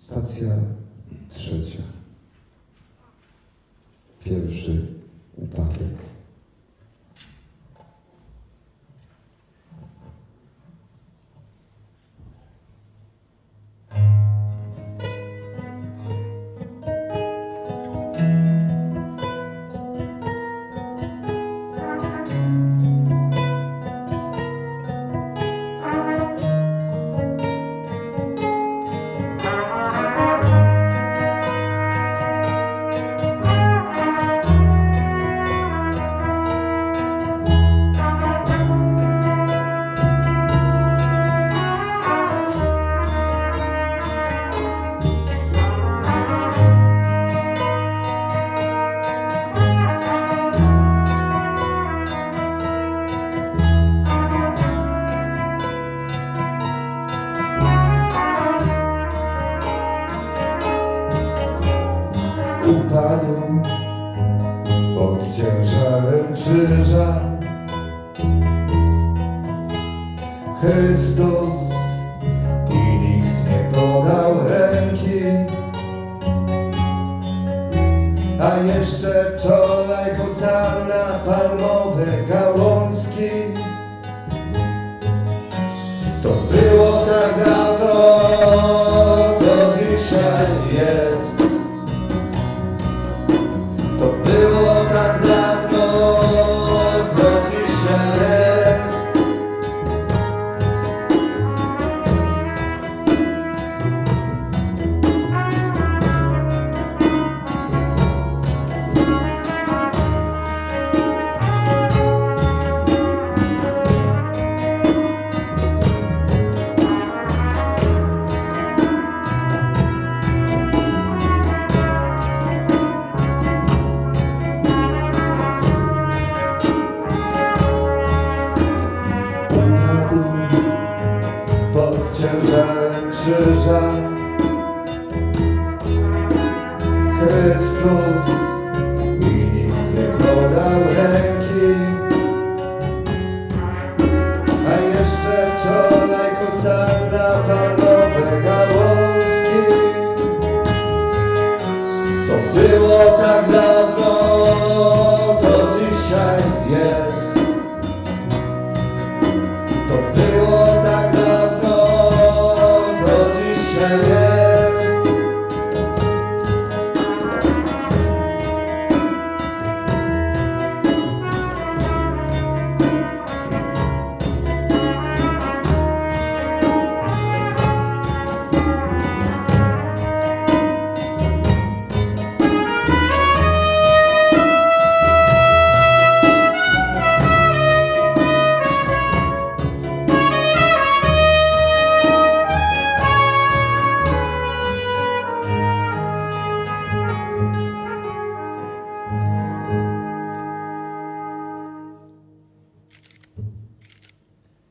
Stacja trzecia. Pierwszy upadek. Upadł pod ciężarem krzyża. Chrystus i nikt nie podał ręki. A jeszcze wczoraj na palmowe gałązki. To było tak dawno, to dzisiaj jest ciężarem krzyża. Chrystus